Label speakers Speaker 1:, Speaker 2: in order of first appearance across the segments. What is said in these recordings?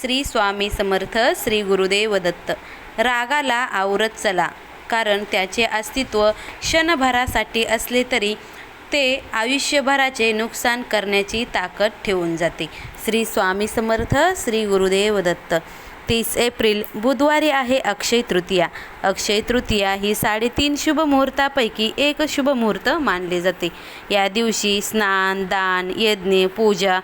Speaker 1: श्री स्वामी समर्थ श्री गुरुदेव दत्त. रागाला आवरत चला कारण त्याचे अस्तित्व क्षणभरासाठी असले तरी ते आयुष्यभराचे नुकसान करण्याची ताकद ठेवून जाते. श्री स्वामी समर्थ श्री गुरुदेव दत्त. तीस एप्रिल बुधवारी आहे अक्षय तृतीया. अक्षय तृतीया ही साडेतीन शुभ मुहूर्तापैकी एक शुभ मुहूर्त मानले जाते. या दिवशी स्नान दान यज्ञ पूजा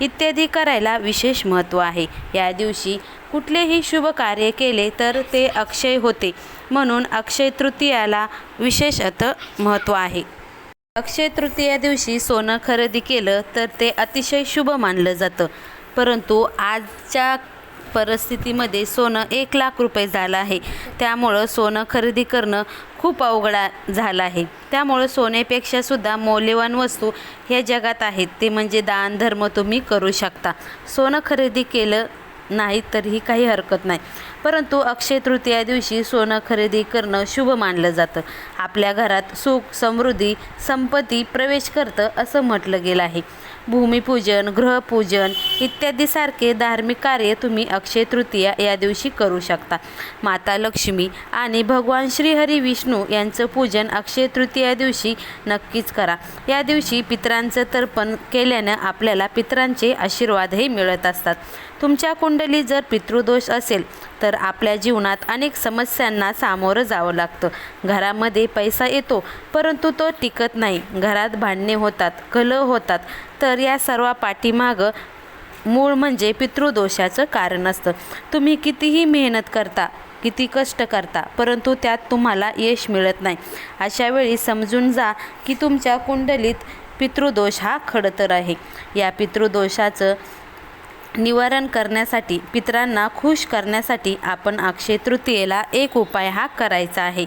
Speaker 1: इत्यादी करायला विशेष महत्त्व आहे. या दिवशी कुठलेही शुभ कार्य केले तर ते अक्षय होते. म्हणून अक्षय तृतीयाला विशेषत महत्त्व आहे. अक्षय तृतीया दिवशी सोनं खरेदी केलं तर ते अतिशय शुभ मानलं जातं. परंतु आजच्या परिस्थितीमध्ये सोनं एक लाख रुपये झालं आहे. त्यामुळं सोनं खरेदी करणं खूप अवघड झालं आहे. त्यामुळं सोन्यापेक्षा सुद्धा मौल्यवान वस्तू ह्या जगात आहेत. ते म्हणजे दान धर्म तुम्ही करू शकता. सोनं खरेदी केलं नाही तरीही काही हरकत नाही. परंतु अक्षय तृतीया दिवशी सोनं खरेदी करणं शुभ मानलं जातं. आपल्या घरात सुख समृद्धी संपत्ती प्रवेश करतं असं म्हटलं गेलं आहे. भूमिपूजन गृहपूजन इत्यादीसारखे धार्मिक कार्य तुम्ही अक्षय तृतीया या दिवशी करू शकता. माता लक्ष्मी आणि भगवान श्रीहरी विष्णू यांचं पूजन अक्षय तृतीया दिवशी नक्कीच करा. या दिवशी पितरांचं तर्पण केल्यानं आपल्याला पितरांचे आशीर्वादही मिळत असतात. तुमच्या कुंडली जर पितृदोष असेल तर आपल्या जीवनात अनेक समस्यांना सामोरं जावं लागतं. घरामध्ये पैसा येतो परंतु तो टिकत नाही. घरात भांडणे होतात कलह होतात. तर या सर्व पाठीमागं मूळ म्हणजे पितृदोषाचं कारण असतं. तुम्ही कितीही मेहनत करता किती कष्ट करता परंतु त्यात तुम्हाला यश मिळत नाही. अशा वेळी समजून जा की तुमच्या कुंडलीत पितृदोष हा खडतर आहे. या पितृदोषाचं निवारण करण्यासाठी पितरांना खुश करण्यासाठी आपण अक्षय तृतीयेला एक उपाय हा करायचा आहे.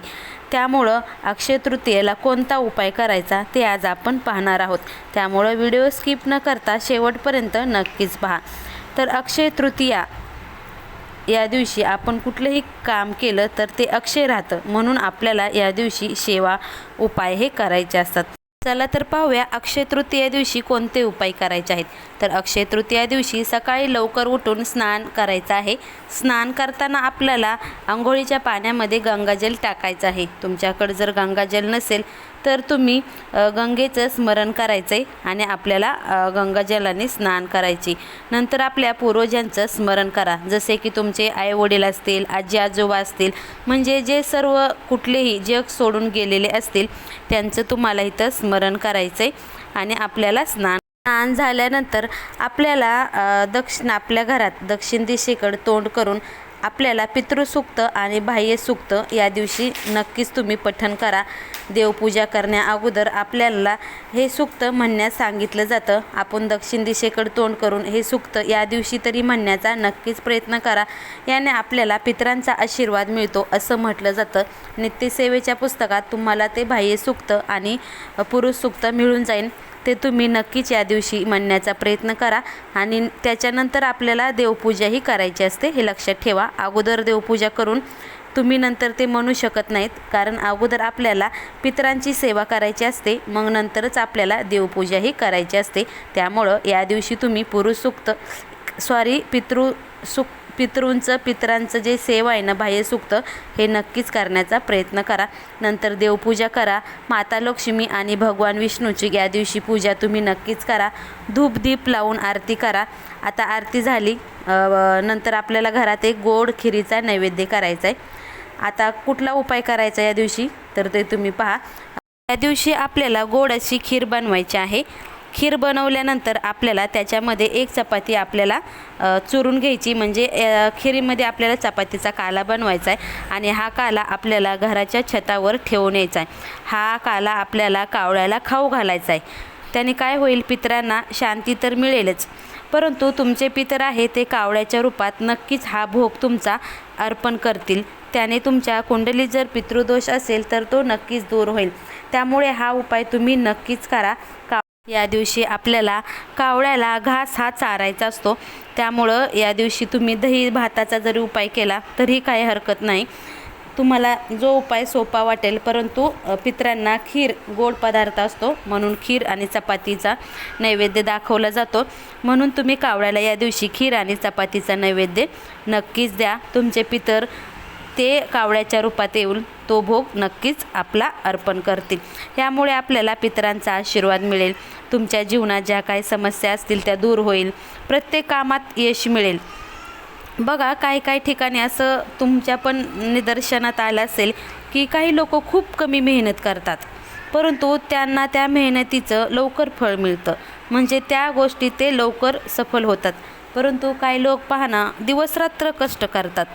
Speaker 1: त्यामुळं अक्षय तृतीयेला कोणता उपाय करायचा ते आज आपण पाहणार आहोत. त्यामुळं व्हिडिओ स्किप न करता शेवटपर्यंत नक्कीच पहा. तर अक्षय तृतीया या दिवशी आपण कुठलंही काम केलं तर ते अक्षय राहतं म्हणून आपल्याला या दिवशी सेवा उपाय हे करायचे असतात. चला तर पाहूया अक्षय तृतीया दिवशी कोणते उपाय करायचे आहेत. तर अक्षय तृतीया दिवशी सकाळी लवकर उठून स्नान करायचं आहे. स्नान करताना आपल्याला आंघोळीच्या पाण्यामध्ये गंगाजल टाकायचं आहे. तुमच्याकडे जर गंगाजल नसेल तर तुम्ही गंगेचं स्मरण करायचं आहे आणि आपल्याला गंगाजलाने स्नान करायचे. नंतर आपल्या पूर्वजांचं स्मरण करा. जसे की तुमचे आईवडील असतील आजी आजोबा असतील म्हणजे जे सर्व कुठलेही जग सोडून गेलेले असतील त्यांचं तुम्हाला इथं स्मरण करायचं आहे आणि आपल्याला स्नान स्नान झाल्यानंतर आपल्याला दक्षिण आपल्या घरात दक्षिण दिशेकडे तोंड करून आपल्याला पितृसूक्त आणि बाह्यसूक्त या दिवशी नक्कीच तुम्ही पठण करा. देवपूजा करण्या अगोदर आपल्याला हे सूक्त म्हणण्यास सांगितलं जातं. आपण दक्षिण दिशेकडे तोंड करून हे सूक्त या दिवशी तरी म्हणण्याचा नक्कीच प्रयत्न करा. याने आपल्याला पितरांचा आशीर्वाद मिळतो असं म्हटलं जातं. नित्यसेवेच्या पुस्तकात तुम्हाला ते बाह्यसूक्त आणि पुरुष सूक्त मिळून जाईल ते तुम्ही नक्कीच या दिवशी म्हणण्याचा प्रयत्न करा. आणि त्याच्यानंतर आपल्याला देवपूजाही करायची असते हे लक्षात ठेवा. अगोदर देवपूजा करून तुम्ही नंतर ते म्हणू शकत नाहीत कारण अगोदर आपल्याला पितरांची सेवा करायची असते मग नंतरच आपल्याला देवपूजाही करायची असते. त्यामुळं या दिवशी तुम्ही पुरुषसूक्त सॉरी पितृसुक्त पितृंचं पितरांचं जे सेवा आहे ना बाह्य सुक्त हे नक्कीच करण्याचा प्रयत्न करा. नंतर देवपूजा करा. माता लक्ष्मी आणि भगवान विष्णूची या दिवशी पूजा तुम्ही नक्कीच करा. धूप दीप लावून आरती करा. आता आरती झाली. नंतर आपल्याला घरात एक गोड खिरीचा नैवेद्य करायचा आहे आता कुठला उपाय करायचा या दिवशी? तर ते तुम्ही पहा. या दिवशी आपल्याला गोड अशी खीर बनवायची आहे. खीर बनवल्यानंतर आपल्याला त्याच्यामध्ये एक चपाती आपल्याला चुरून घ्यायची. म्हणजे खिरीमध्ये आपल्याला चपातीचा काला बनवायचा आहे आणि हा काला आपल्याला घराच्या छतावर ठेवून यायचा आहे. हा काला आपल्याला कावळ्याला खाऊ घालायचा आहे. त्याने काय होईल पितरांना? शांती तर मिळेलच. परंतु तुमचे पितर आहे ते कावळ्याच्या रूपात नक्कीच हा भोग तुमचा अर्पण करतील. त्याने तुमच्या कुंडलीत जर पितृदोष असेल तर तो नक्कीच दूर होईल. त्यामुळे हा उपाय तुम्ही नक्कीच करा. का या दिवशी आपल्याला कावळ्याला घास हा चारायचा असतो. त्यामुळं या दिवशी तुम्ही दही भाताचा जरी उपाय केला तरी काही हरकत नाही. तुम्हाला जो उपाय सोपा वाटेल परंतु पित्रांना पितरांना खीर गोड पदार्थ असतो म्हणून खीर आणि चपातीचा नैवेद्य दाखवला जातो. म्हणून तुम्ही कावळ्याला या दिवशी खीर आणि चपातीचा नैवेद्य नक्कीच द्या. तुमचे पितर ते कावळ्याच्या रूपात येऊन तो भोग नक्कीच आपला अर्पण करतील. यामुळे आपल्याला पितरांचा आशीर्वाद मिळेल. तुमच्या जीवनात ज्या काही समस्या असतील त्या दूर होईल. प्रत्येक कामात यश मिळेल. बघा काही काही ठिकाणी असं तुमच्या पण निदर्शनात आलं असेल की काही लोक खूप कमी मेहनत करतात. परंतु त्यांना त्या मेहनतीचं लवकर फळ मिळतं. म्हणजे त्या गोष्टी ते लवकर सफल होतात. परंतु काही लोक पाहणं दिवसरात्र कष्ट करतात.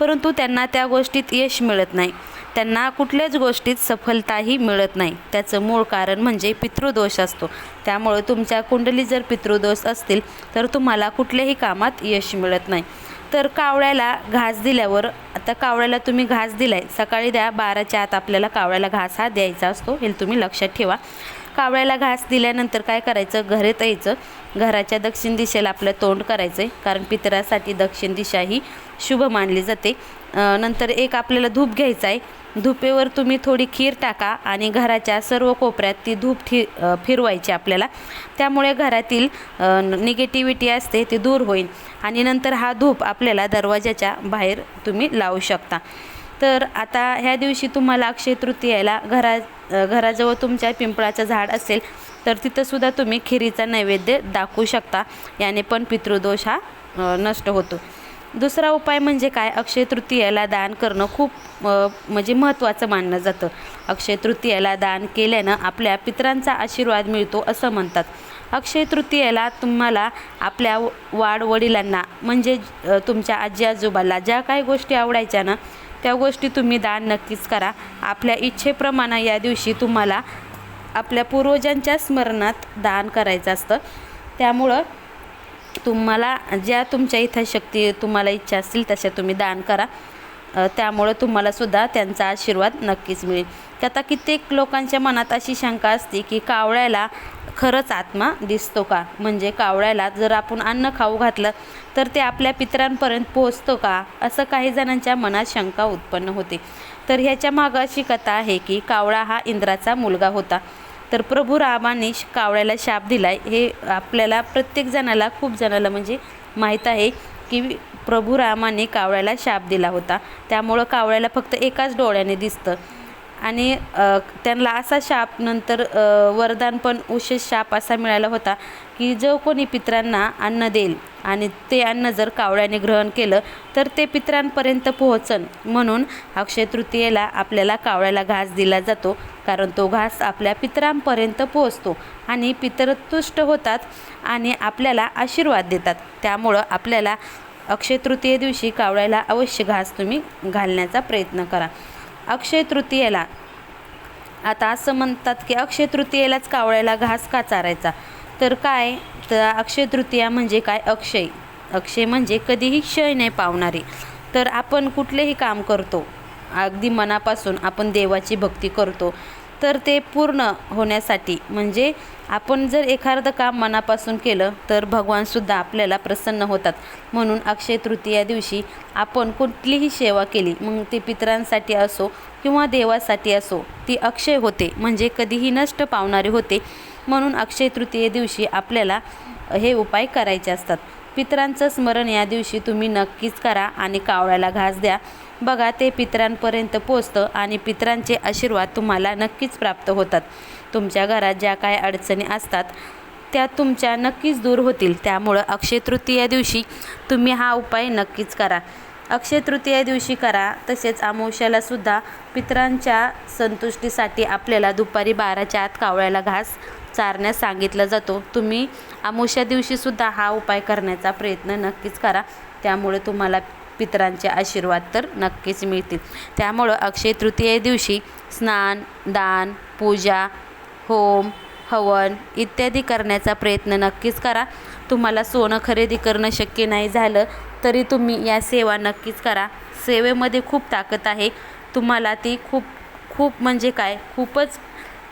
Speaker 1: परंतु त्यांना त्या गोष्टीत यश मिळत नाही. त्यांना कुठल्याच गोष्टीत सफलताही मिळत नाही. त्याचं मूळ कारण म्हणजे पितृदोष असतो. त्यामुळे तुमच्या कुंडली जर पितृदोष असतील तर तुम्हाला कुठल्याही कामात यश मिळत नाही. तर कावळ्याला घास दिल्यावर आता कावळ्याला तुम्ही घास दिलाय सकाळी द्या बाराच्या आत आपल्याला कावळ्याला घास हा द्यायचा असतो हे तुम्ही लक्षात ठेवा. कावळ्याला घास दिल्यानंतर काय करायचं? घरात यायचं. घराच्या दक्षिण दिशेला आपलं तोंड करायचं आहे कारण पितरासाठी दक्षिण दिशा ही शुभ मानली जाते. नंतर एक आपल्याला धूप घ्यायचा आहे धुपेवर तुम्ही थोडी खीर टाका आणि घराच्या सर्व कोपऱ्यात ती धूप ठि फिरवायची आपल्याला. त्यामुळे घरातील निगेटिव्हिटी असते ती दूर होईल. आणि नंतर हा धूप आपल्याला दरवाजाच्या बाहेर तुम्ही लावू शकता. तर आता ह्या दिवशी तुम्हाला अक्षय तृतीयाला घरा घराजवळ तुमच्या पिंपळाचं झाड असेल तर तिथंसुद्धा तुम्ही खिरीचा नैवेद्य दाखवू शकता. याने पण पितृदोष हा नष्ट होतो. दुसरा उपाय म्हणजे काय? अक्षय तृतीयेला दान करणं खूप म्हणजे महत्त्वाचं मानलं जातं. अक्षय तृतीयेला दान केल्यानं आपल्या पितरांचा आशीर्वाद मिळतो असं म्हणतात. अक्षय तृतीयेला तुम्हाला आपल्या वाडवडिलांना म्हणजे तुमच्या आजी आजोबाला ज्या काही गोष्टी आवडायच्या ना त्या गोष्टी तुम्ही दान नक्कीच करा. आपल्या इच्छेप्रमाणे या दिवशी तुम्हाला आपल्या पूर्वजांच्या स्मरणात दान करायचं असतं. त्यामुळं तुम्हाला ज्या तुमच्या इथं शक्ती तुम्हाला इच्छा असतील तशा तुम्ही दान करा. त्यामुळं तुम्हालासुद्धा त्यांचा आशीर्वाद नक्कीच मिळेल. की आता कित्येक लोकांच्या मनात अशी शंका असते की कावळ्याला खरंच आत्मा दिसतो का? म्हणजे कावळ्याला जर आपण अन्न खाऊ घातलं तर ते आपल्या पितरांपर्यंत पोहोचतो का? असं काही जणांच्या मनात शंका उत्पन्न होते. तर ह्याच्या मागं अशी कथा आहे की कावळा हा इंद्राचा मुलगा होता. तर प्रभू रामाने कावळ्याला शाप दिलाय. हे आपल्याला प्रत्येक जणाला खूप जणाला म्हणजे माहीत आहे की प्रभू रामाने कावळ्याला शाप दिला होता. त्यामुळं कावळ्याला फक्त एकाच डोळ्याने दिसतं. आणि त्यांना असा शाप नंतर वरदान पण उशेष शाप असा मिळाला होता की जो कोणी पितरांना अन्न देईल आणि ते अन्न जर कावळ्याने ग्रहण केलं तर ते पितरांपर्यंत पोहोचन. म्हणून अक्षय तृतीयेला आपल्याला कावळ्याला घास दिला जातो कारण तो घास आपल्या पितरांपर्यंत पोहोचतो आणि पितर तुष्ट होतात आणि आपल्याला आशीर्वाद देतात. त्यामुळं आपल्याला अक्षय तृतीये दिवशी कावळ्याला अवश्य घास तुम्ही घालण्याचा प्रयत्न करा. अक्षय तृतीयेला आता असं म्हणतात की अक्षय तृतीयेलाच कावळ्याला घास का चारायचा? तर काय? तर अक्षय तृतीया म्हणजे काय? अक्षय. अक्षय म्हणजे कधीही क्षय नाही पावणारी. तर आपण कुठलेही काम करतो अगदी मनापासून आपण देवाची भक्ती करतो तर ते पूर्ण होण्यासाठी म्हणजे आपण जर एखादं काम मनापासून केलं तर भगवानसुद्धा आपल्याला प्रसन्न होतात. म्हणून अक्षय तृतीया दिवशी आपण कुठलीही सेवा केली मग ते पितरांसाठी असो किंवा देवासाठी असो ती अक्षय होते. म्हणजे कधीही नष्ट पावणारे होते. म्हणून अक्षय तृतीये दिवशी आपल्याला हे उपाय करायचे असतात. पितरांचं स्मरण या दिवशी तुम्ही नक्कीच करा आणि कावळ्याला घास द्या. बघा ते पितरांपर्यंत पोचतं आणि पितरांचे आशीर्वाद तुम्हाला नक्कीच प्राप्त होतात. तुमच्या घरात ज्या काय अडचणी असतात त्या तुमच्या नक्कीच दूर होतील. त्यामुळं अक्षय तृतीया दिवशी तुम्ही हा उपाय नक्कीच करा. अक्षय तृतीया दिवशी करा तसेच अमावस्याला सुद्धा पितरांच्या संतुष्टीसाठी आपल्याला दुपारी बाराच्या आत कावळ्याला घास चारण्यास सांगितला जातो. तुम्ही अमावश्या दिवशीसुद्धा हा उपाय करण्याचा प्रयत्न नक्कीच करा. त्यामुळे तुम्हाला पितरांचे आशीर्वाद तर नक्कीच मिळतील. त्यामुळं अक्षय तृतीये दिवशी स्नान दान पूजा होम हवन इत्यादी करण्याचा प्रयत्न नक्कीच करा. तुम्हाला सोनं खरेदी करणं शक्य नाही झालं तरी तुम्ही या सेवा नक्कीच करा. सेवेमध्ये खूप ताकद आहे. तुम्हाला ती खूप खूप म्हणजे काय? खूपच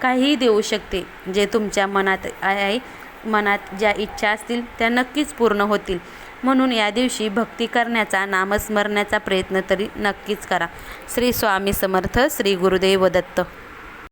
Speaker 1: काहीही देऊ शकते जे तुमच्या मनात आहे. मनात ज्या इच्छा असतील त्या नक्कीच पूर्ण होतील. म्हणून या दिवशी भक्ती करण्याचा नामस्मरणाचा प्रयत्न तरी नक्कीच करा. श्री स्वामी समर्थ श्री गुरुदेव दत्त.